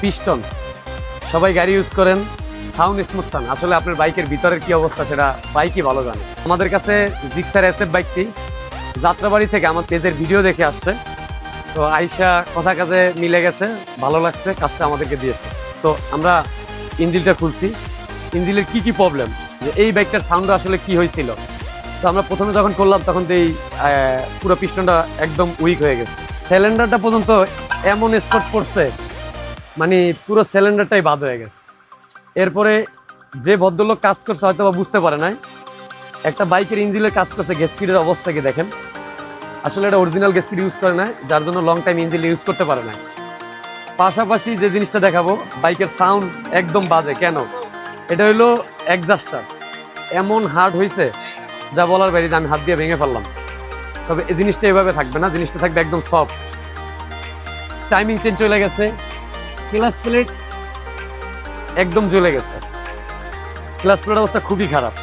Piston. সবাই গাড়ি use করেন সাউন্ড স্মুথ পান আসলে আপনার বাইকের ভিতরের কি অবস্থা সেটা বাইকই ভালো জানে। আমাদের কাছে জিক্সার এসএফ বাইকটি। যাত্রাবাড়ি থেকে আমার পেজের ভিডিও দেখে আসছে। তো আইসা কথা কাজে মিলে গেছে, ভালো লাগছে, কাজটা আমাদেরকে দিয়েছে। তো আমরা ইঞ্জিনটা খুলছি। ইঞ্জিনের কি কি প্রবলেম যে এই বাইকটার সাউন্ড আসলে কি হয়েছিল? তো আমরা প্রথমে যখন করলাম, তখন তো এই পুরো পিস্টনটা একদম উইক হয়ে গেছে। সিলিন্ডারটা পর্যন্ত এমন স্পট পড়ছে মানে পুরো সিলিন্ডারটাই বাদ হয়ে গেছে। এরপরে যে ভদ্রলোক কাজ করছে হয়তো বা বুঝতে পারে নাই। একটা বাইকের ইঞ্জিনের কাজ করছে গেস্কিডের অবস্থাকে দেখেন? আসলে এটা অরিজিনাল গেস্কিড ইউজ করে না যার জন্য লং টাইম ইঞ্জিন ইউজ করতে পারে না পাশাপাশি যে জিনিসটা দেখাবো, বাইকের সাউন্ড একদম বাজে। কেন? এটা হইল একজাস্টার এমন হার্ড হয়েছে যা বলার বাইরে আমি হাত দিয়ে ভেঙে ফেললাম। তবে এই জিনিসটা এভাবে থাকবে না, জিনিসটা থাকবে একদম সফট টাইমিং চেঞ্জ চলে গেছে। ক্লাস প্লেট একদম জ্বলে গেছে। ক্লাস প্লেট অবস্থা খুবই খারাপ।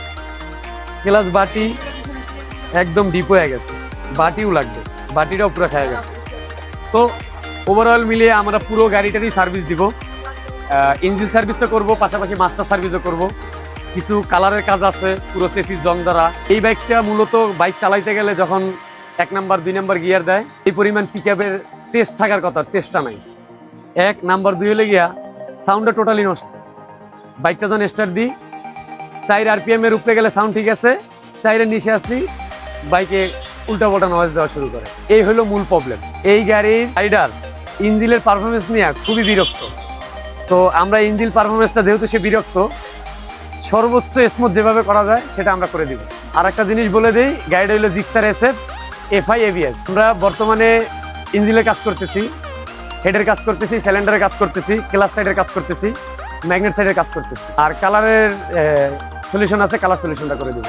ক্লাস বাটি একদম ডিপ হয়ে গেছে। বাটিও লাগবে। বাটিটাও পুরো খেয়ে গেছে। তো ওভারঅল মিলিয়ে আমরা পুরো গাড়িটারই সার্ভিস দিব। ইঞ্জিন সার্ভিসও করব, পাশাপাশি মাস্টার সার্ভিসও করব। কিছু কালারের কাজ আছে, পুরো চেসিস জং দ্বারা। এই বাইকটা মূলত বাইক চালাইতে গেলে যখন এক নাম্বার দুই নাম্বার গিয়ার দেয়, এই পরিমাণ পিক আপের টেস্ট থাকার কথা টেস্টটা নাই। এক নাম্বার দুই হলে গিয়া সাউন্ডটা টোটালি নষ্ট। বাইকটা যখন স্টার্ট দিই, চার আরপিএম এর উপরে গেলে সাউন্ড ঠিক আছে চাইরের নিচে আসছি, বাইকে উল্টা পাল্টা নয়েজ দেওয়া শুরু করে। এই হলো মূল প্রবলেম এই গাড়ির রাইডার ইঞ্জিনের পারফরমেন্স নিয়ে খুবই বিরক্ত। তো আমরা ইঞ্জিন পারফরমেন্সটা যেহেতু সে বিরক্ত, সর্বোচ্চ স্মুথ যেভাবে করা যায়, সেটা আমরা করে দিব। আর একটা জিনিস বলে দিই, গাড়িটা হলো জিক্সার এসএফ এফআই এভিএস আমরা বর্তমানে ইঞ্জিনের কাজ করতেছি। হেডের কাজ করতেছি সিলিন্ডারের কাজ করতেছি ক্লাস সাইডের কাজ করতেছি ম্যাগনেট সাইডের কাজ করতেছি। আর কালারের সলিউশন আছে কালার সলিউশনটা করে দিব।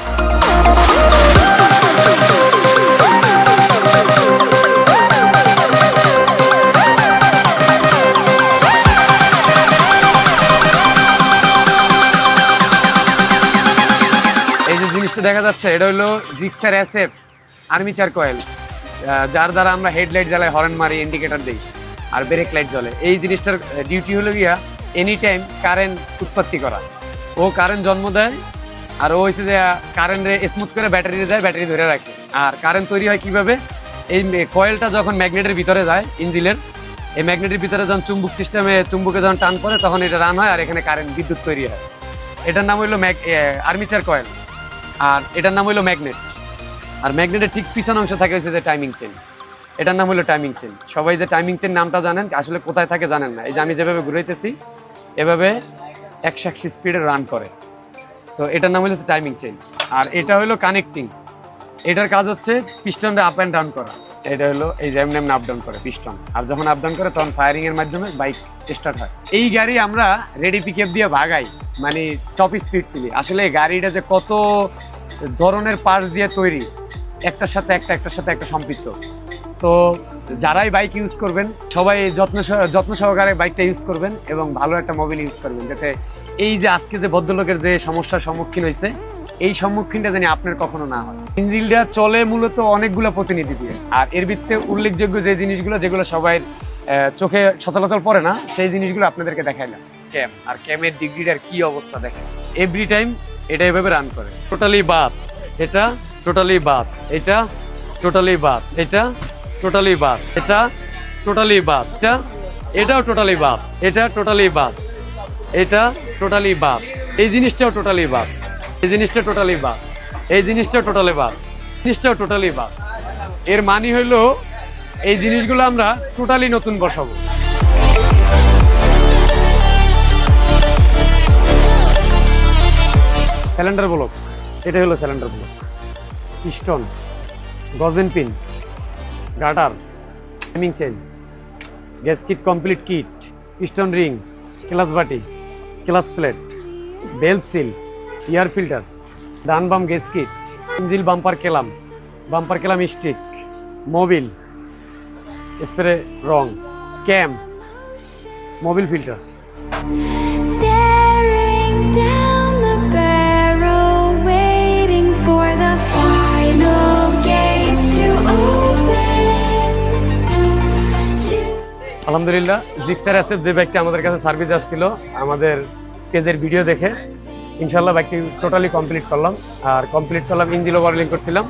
এই যে জিনিসটা দেখা যাচ্ছে, এটা হলো জিক্সার এসএফ আর্মিচার কয়েল যার দ্বারা আমরা হেডলাইট জ্বালাই হর্ন মারি ইন্ডিকেটর দিই। আর ব্রেক লাইট জ্বলে। এই জিনিসটার ডিউটি হলো গিয়া এনি টাইম কারেন্ট উৎপত্তি করা। ও কারেন্ট জন্ম দেয়, আর ও হচ্ছে যে কারেন্টে স্মুথ করে ব্যাটারি দেয় ব্যাটারি ধরে রাখে। আর কারেন্ট তৈরি হয় কীভাবে? এই কয়েলটা যখন ম্যাগনেটের ভিতরে যায় ইঞ্জিনের এই ম্যাগনেটের ভিতরে যখন চুম্বক সিস্টেমে চুম্বকে যখন টান পড়ে, তখন এটা রান হয় আর এখানে কারেন্ট বিদ্যুৎ তৈরি হয়। এটার নাম হইল ম্যাগ আর্মিচার কয়েল আর এটার নাম হইল ম্যাগনেট আর ম্যাগনেটের ঠিক পিছন অংশ থাকে হচ্ছে যে টাইমিং চেন এটার নাম হলো টাইমিং চেন সবাই যে টাইমিং চেন নামটা জানেন, আসলে কোথায় থাকে জানেন না। এই যে আমি যেভাবে ঘুরাইতেছি, এভাবে একশো একশো স্পিডে রান করে। তো এটার নাম হলো টাইমিং চেন আর এটা হলো কানেক্টিং এটার কাজ হচ্ছে পিস্টনটা আপ অ্যান্ড ডাউন করা। এটা হলো এই যে এমনি আপ ডাউন করে পিস্টন আর যখন আপ ডাউন করে, তখন ফায়ারিং এর মাধ্যমে বাইক স্টার্ট হয়। এই গাড়ি আমরা রেডি পিকআপ দিয়ে ভাগাই মানে টপ স্পিড তুলি আসলে এই গাড়িটা যে কত ধরনের পার্টস দিয়ে তৈরি, একটার সাথে একটা, একটার সাথে একটা সম্পৃক্ত। তো যারাই বাইক ইউজ করবেন, সবাই যত্ন যত্ন সহকারে বাইকটা ইউজ করবেন এবং ভালো একটা মোবাইল ইউজ করবেন, যাতে এই যে আজকে যে ভদ্রলোকের যে সমস্যার সম্মুখীন হয়েছে, এই সম্মুখীনটা জানি আপনার কখনো না হয়। ইঞ্জিনটা চলে মূলত অনেকগুলো প্রতিনিধি দিয়ে, আর এর ভিত্তে উল্লেখযোগ্য যে জিনিসগুলো, যেগুলো সবাই চোখে সচলাচল পড়ে না, সেই জিনিসগুলো আপনাদেরকে দেখাইলাম। ক্যাম আর ক্যামের ডিগ্রিটার কি অবস্থা দেখেন। এভরি টাইম এটা এভাবে রান করে। টোটালি বাদ। এটা টোটালি বাদ। এটা টোটালি বাদ। এটা টোটালি বাদ। এটা টোটালি বাদ। এটা, এটাও টোটালি বাদ। এটা টোটালি বাদ। এটা টোটালি বাদ। এই জিনিসটাও টোটালি বাদ। এই জিনিসটা টোটালি বাদ। এই জিনিসটাও টোটালি বাদ। জিনিসটাও টোটালি বাদ। এর মানে হইল, এই জিনিসগুলো আমরা টোটালি নতুন বসাবো। সিলিন্ডার ব্লক এটা হলো cylinder block piston gudgeon pin গাটার timing chain gas kit complete kit piston ring clutch বাটি clutch plate belt seal air filter ডান বাম গ্যাস কিট ইঞ্জিল বাম্পার কেলাম বাম্পার কেলাম স্টিক মোবিল স্প্রে রং ক্যাম মোবিল ফিল্টার আলহামদুলিল্লাহ Gixxer অ্যাসেপ যে বাইকটা আমাদের কাছে সার্ভিস আসছিল, আমাদের পেজের ভিডিও দেখে ইনশাল্লাহ বাইকটি টোটালি কমপ্লিট করলাম। আর কমপ্লিট করলাম ইঞ্জিল ওভারলিং করছিলাম।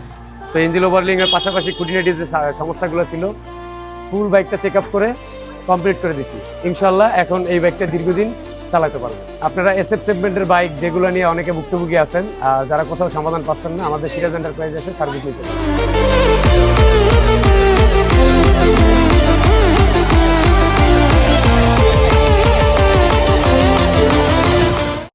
তো ইঞ্জিল ওভারলিংয়ের পাশাপাশি খুঁটিনাটি যে সমস্যাগুলো ছিল। ফুল বাইকটা চেক আপ করে কমপ্লিট করে দিছি। ইনশাল্লাহ এখন এই বাইকটা দীর্ঘদিন চালাতে পারব। আপনারা এসএফ সেগমেন্টের বাইক যেগুলো নিয়ে অনেকে ভুক্তভোগী আছেন, আর যারা কোথাও সমাধান পাচ্ছেন না, আমাদের সিরাজ এন্টারপ্রাইজ এসে সার্ভিস নিতে।